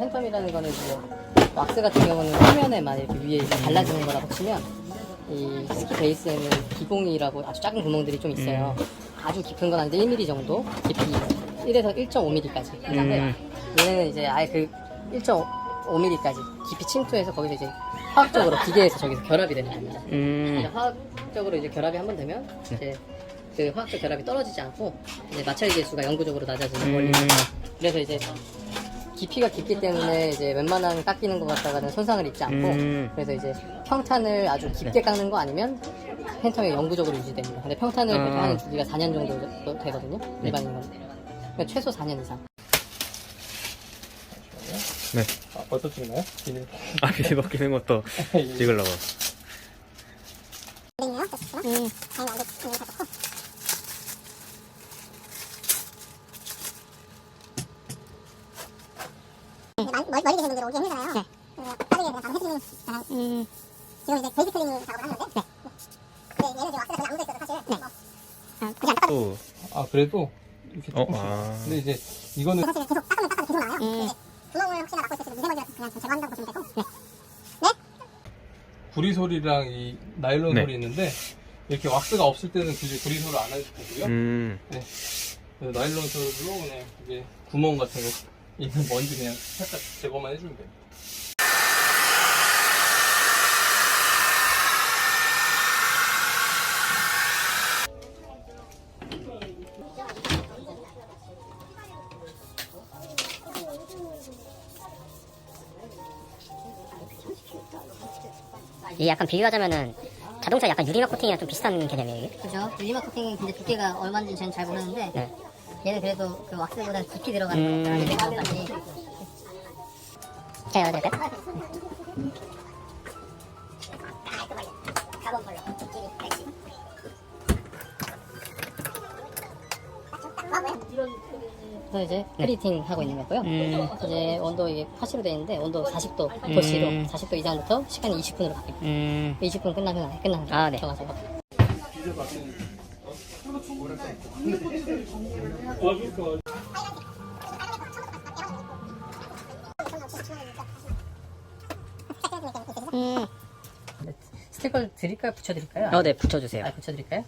팬텀이라는 거는 이제 왁스 같은 경우는 표면에만 이렇게 위에 이렇게 발라주는 거라고 치면 이 스키 베이스에는 기공이라고 아주 작은 구멍들이 좀 있어요. 아주 깊은 건 아닌데 1mm 정도 깊이 1에서 1.5mm까지. 음. 얘는 이제 아예 그 1.5mm까지 깊이 침투해서 거기서 이제 화학적으로 기계에서 저기서 결합이 되는 겁니다. 음. 이제 화학적으로 이제 결합이 한 번 되면 이제 그 화학적 결합이 떨어지지 않고 이제 마찰 계수가 영구적으로 낮아지는 원리. 음. 그래서 이제 깊이가 깊기 때문에 이제 웬만한 깎이는 것 같다가는 손상을 입지 않고 음. 그래서 이제 평탄을 아주 깊게 깎는 거 아니면 팬텀이 영구적으로 유지됩니다. 근데 평탄을 아. 보통 하는 주기가 4년 정도 되거든요. 일반인은. 그러니까 최소 4년 이상. 네. 아, 벌써 찍나요? 비닐. 아, 비닐 벗기는 것도 찍으려고. 근 멀- 멀리 계신 분들 오기 힘들잖아요. 네. 빠르게 그냥 바로 해주는 사람. 음. 지금 이제 베이스 클리닝 작업을 하는데. 네. 근데 얘는 지금 왁스가 전혀 안 묻어있어서 사실. 네. 뭐, 어, 안 닦아도 또, 아, 그래도 이렇게 어, 조금씩. 아. 근데 이제 이거는 사실 계속 닦으면 닦아도 계속 나와요. 근데 이제 구멍을 혹시나 막고 있을 때 미세먼지가 그냥 제거한다고 보시면 되고. 네. 구리 소리랑 이 나일론 네. 소리 있는데 이렇게 왁스가 없을 때는 굳이 구리 소리 안 해도 되고요. 음. 네. 그래서 나일론 소리로 그냥 이게 구멍 같은 거 있는 먼지 그냥 살짝 제거만 해주면 돼요. 이게 약간 비유하자면은 자동차 약간 유리막 코팅이랑 좀 비슷한 개념이에요 이게? 그죠? 유리막 코팅은 근데 두께가 얼마인지 저는 잘 모르는데 네. 얘는 그래도 그 왁스보다 깊이 들어가는 음. 거까지 제가 넣어드릴까요? 그래서 이제 프리팅 하고 있는 거고요. 음. 이제 온도 이게 80로 되어 있는데 온도 40도 도시로 음. 40도 이상부터 시간이 20분으로 바뀝니다. 음. 20분 끝나면 끝나는 아, 네. 들어가서 음. 스티커를 드릴까요? 붙여드릴까요? 어, 네, 붙여주세요. 아, 붙여드릴까요?